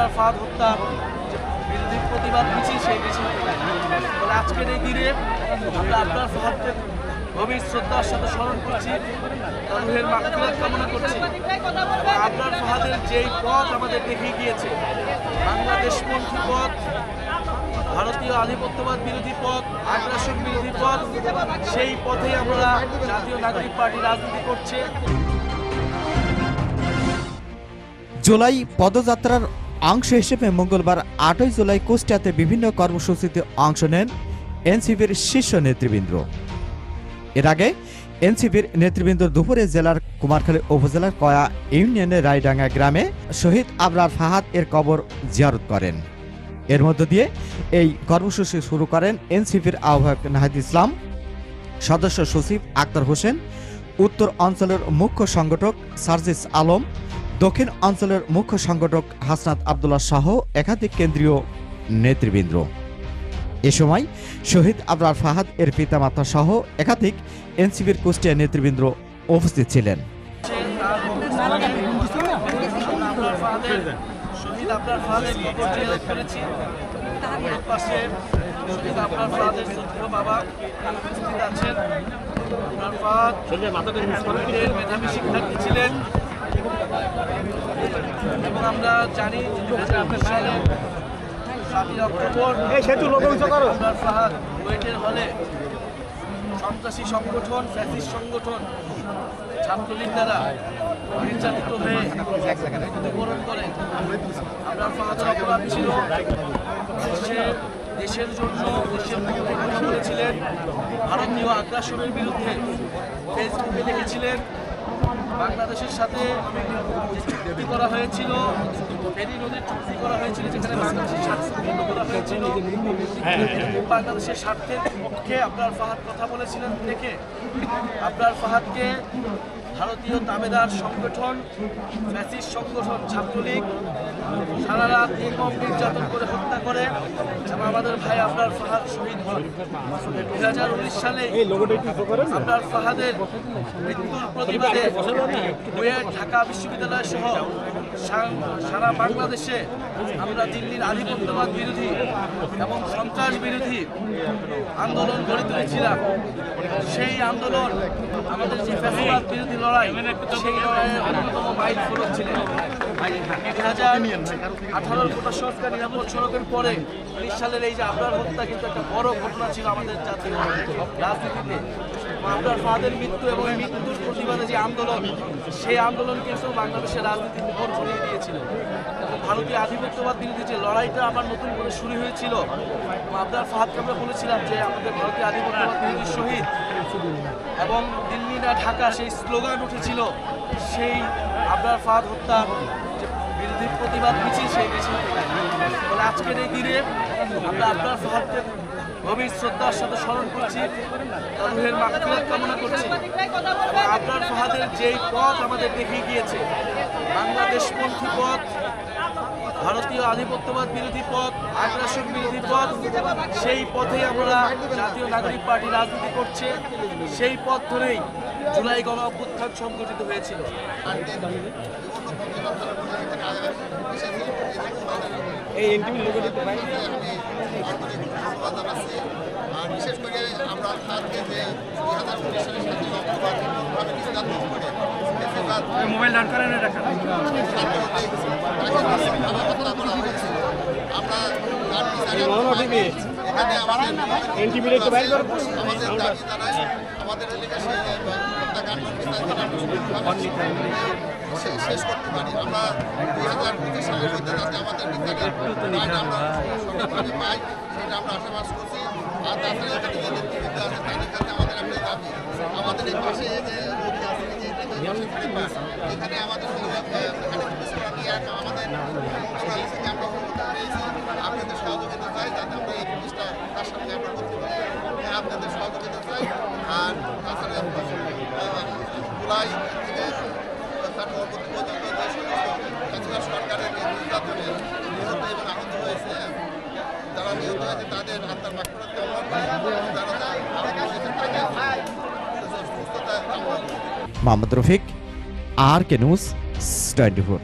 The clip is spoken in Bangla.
আপনার ফাদ হত্যা বিরোধী প্রতিবাদ মিছিল, সেই মিছিল। আজকের এই দিনে আমরা আপনার ফাহাদকে গভীর শ্রদ্ধার সাথে স্মরণ করছি রুহের মাগফিরাত কামনা করছি। আপনার ফাহাদের যেই পথ আমাদের দেখিয়ে গিয়েছে বাংলাদেশপন্থী পথ, ভারতীয় আধিপত্যবাদ বিরোধী পথ, আগ্রাসন বিরোধী পথ, সেই পথেই আমরা জাতীয় নাগরিক পার্টি রাজনীতি করছে। জুলাই পদযাত্রার অংশ হিসেবে মঙ্গলবার আটই জুলাই কুষ্টিয়াতে বিভিন্ন কর্মসূচিতে অংশ নেন এনসিপির শীর্ষ নেতৃবৃন্দ। এর আগে এনসিপির নেতৃবৃন্দ দুপুরে জেলার কুমারখালী উপজেলার কয়া ইউনিয়নের রায়ডাঙ্গা গ্রামে শহীদ আবরার ফাহাদ এর কবর জিয়ারত করেন। এর মধ্য দিয়ে এই কর্মসূচি শুরু করেন এনসিপির আহ্বায়ক নাহিদ ইসলাম, সদস্য সচিব আক্তার হোসেন, উত্তর অঞ্চলের মুখ্য সংগঠক সার্জিস আলম দক্ষিণ অঞ্চলের মুখ্য সংগঠক হাসনাত আবদুল্লাহ সহ একাধিক কেন্দ্রীয় নেতৃবৃন্দ। এ সময় শহীদ আবরার ফাহাদ এর পিতামাতা সহ একাধিক এনসিপির কুষ্টিয়া নেতৃবৃন্দ উপস্থিত ছিলেন। মেধাবী শিক্ষার্থী ছিলেন। এবং আমরা জানি সাতই অক্টোবর আপনার ফাহাদ বুয়েটের হলে সন্ত্রাসী সংগঠন ফ্যাসিস্ট সংগঠন ছাত্রলীগ দ্বারা নির্যাতিত হয়ে মৃত্যুবরণ করে। আপনার ফাহাদের অপরাধ ছিল দেশের দেশের জন্য দেশের পক্ষে কথা বলেছিলেন ভারতীয় আগ্রাসনের বিরুদ্ধে। ফেসবুকে লিখেছিলেন বাংলাদেশের সাথে চুক্তি করা হয়েছিল ফেরি নদীর চুক্তি করা হয়েছিল, যেখানে বাংলাদেশের স্বার্থ পূর্ণ করা হয়েছিল। বাংলাদেশের স্বার্থের পক্ষে আপনার ফাহাদ কথা বলেছিলেন দেখে। আপনার ফাহাদকে ভারতীয় তামেদার সংগঠন ম্যাসিস সংগঠন, ছাত্রলীগ সারা রাত নির্মম নির্যাতন করে হত্যা করে। আমাদের ভাই আপনার ফাহাদ শহীদ হন। দুই হাজার উনিশ সালে আপনার ফাহাদের মৃত্যুর প্রতিবাদে বুয়েট ঢাকা বিশ্ববিদ্যালয় সহ সারা বাংলাদেশে আমরা দিল্লির আধিপত্যবাদ বিরোধী এবং সন্ত্রাস বিরোধী আন্দোলন গড়ে তুলেছিলাম। সেই আন্দোলন আমাদের যে ফ্যাসিবাদ বিরোধী লড়াই সেই লড়াইয়ের অন্যতম মাইল ফলক ছিলেন। দুই হাজার আঠারোর কোটা সংস্কার নিরাপদ সড়কের পরে উনিশ সালের এই যে আপনার হত্যা কিন্তু একটা বড় ঘটনা ছিল আমাদের জাতীয় রাজনীতিতে আপনার ফাদের মৃত্যু এবং মৃত্যুর প্রতিবাদে যে আন্দোলন, সেই আন্দোলন কিন্তু বাংলাদেশের রাজনীতির উপর ছড়িয়ে দিয়েছিল। ভারতীয় আধিপত্যবাদ বিরোধী যে লড়াইটা আবার নতুন করে শুরু হয়েছিল আপনার ফাহাদকে আমরা বলেছিলাম যে আমাদের ভারতীয় আধিপত্যবাদ বিরোধী শহীদ। এবং দিল্লি না ঢাকা সেই স্লোগান উঠেছিল, সেই আপনার ফাহাদ হত্যা বিরোধী প্রতিবাদ মিছিল সেই মিছিল বলে আজকের এই দিনে আমরা আপনার ফাহাদকে গভীর শ্রদ্ধার সাথে স্মরণ করছি তার রুহের কামনা করছি। আপনার ফাহাদের যেই পথ আমাদের দেখিয়ে গিয়েছে বাংলাদেশপন্থী পথ ভারতীয় আধিপত্যবাদ বিরোধী পথ আগ্রাসন বিরোধী পথ সেই পথেই আমরা জাতীয় নাগরিক পার্টি রাজনীতি করছে। সেই পথ ধরেই জুলাই গণ অভ্যুত্থান সংগঠিত হয়েছিল। আর বিশেষ করে আমরা আজকে যে দুই হাজার উনিশ সালের সাতই অক্টোবর মোবাইল দাঁড় করেন আমরা দুই হাজার আমাদের আমরা সঠিকভাবে পাই আমরা আশাবাদ করছি আর তাছাড়া এখানে যে নেতৃবৃন্দ আছে তাদের কাছে আমাদের আমাদের এই এখানে আমাদের Mohammad Rafiq R K news twenty four